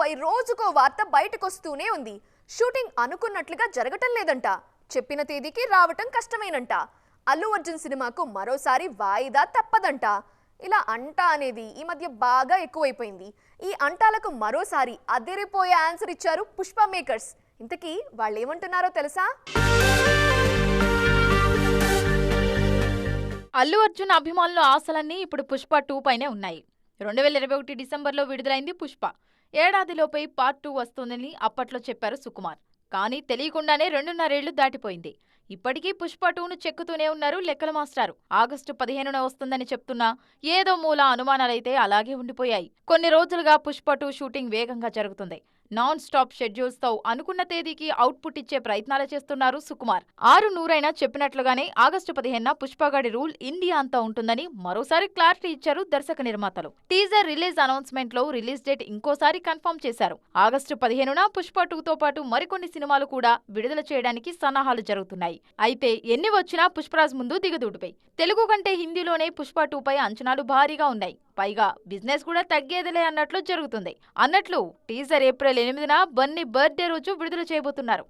పై రోజుకో వార్త బయటకొస్తూనే ఉంది. షూటింగ్ అనుకున్నట్లుగా జరగటం లేదంట. చెప్పిన తేదీకి రావటం కష్టమేనంట. అల్లు అర్జున్ సినిమాకు మరోసారి వాయిదా తప్పదంట. ఇలా అంట అనేది ఈ మధ్య బాగా ఎక్కువైపోయింది. ఈ అంటాలకు మరోసారి అదిరిపోయే ఆన్సర్ ఇచ్చారు పుష్ప మేకర్స్. ఇంతకీ వాళ్ళు ఏమంటున్నారో తెలుసా? అల్లు అర్జున్ అభిమానుల ఆశలన్నీ ఇప్పుడు పుష్ప టూ పైనే ఉన్నాయి. రెండు వేల ఇరవై ఒకటి డిసెంబర్లో విడుదలైంది పుష్ప. ఏడాదిలోపై పార్ట్ టూ వస్తుందని అప్పట్లో చెప్పారు సుకుమార్. కానీ తెలియకుండానే రెండున్నరేళ్ళు దాటిపోయింది. ఇప్పటికీ పుష్ప టూను చెక్కుతూనే ఉన్నారు లెక్కల మాస్టారు. ఆగస్టు పదిహేనున వస్తుందని చెప్తున్నా ఏదో మూల అనుమానాలైతే అలాగే ఉండిపోయాయి. కొన్ని రోజులుగా పుష్ప టూ షూటింగ్ వేగంగా జరుగుతుంది. నాన్ స్టాప్ షెడ్యూల్స్తో అనుకున్న తేదీకి అవుట్పుట్ ఇచ్చే ప్రయత్నాలు చేస్తున్నారు సుకుమార్. ఆరు నూరైనా చెప్పినట్లుగానే ఆగస్టు పదిహేనున పుష్పగాడి రూల్ ఇండియా అంతా ఉంటుందని మరోసారి క్లారిటీ ఇచ్చారు దర్శక నిర్మాతలు. టీజర్ రిలీజ్ అనౌన్స్మెంట్లో రిలీజ్ డేట్ ఇంకోసారి కన్ఫర్మ్ చేశారు. ఆగస్టు పదిహేనున పుష్ప టూతో పాటు మరికొన్ని సినిమాలు కూడా విడుదల చేయడానికి సన్నాహాలు జరుగుతున్నాయి. అయితే ఎన్ని వచ్చినా పుష్పరాజ్ ముందు దిగదుడిపై తెలుగు కంటే హిందీలోనే పుష్ప టూపై అంచనాలు భారీగా ఉన్నాయి. పైగా బిజినెస్ కూడా తగ్గేదిలే అన్నట్లు జరుగుతుంది. అన్నట్లు టీజర్ ఏప్రిల్ ఎనిమిదిన బన్నీ బర్త్డే రోజు విడుదల చేయబోతున్నారు.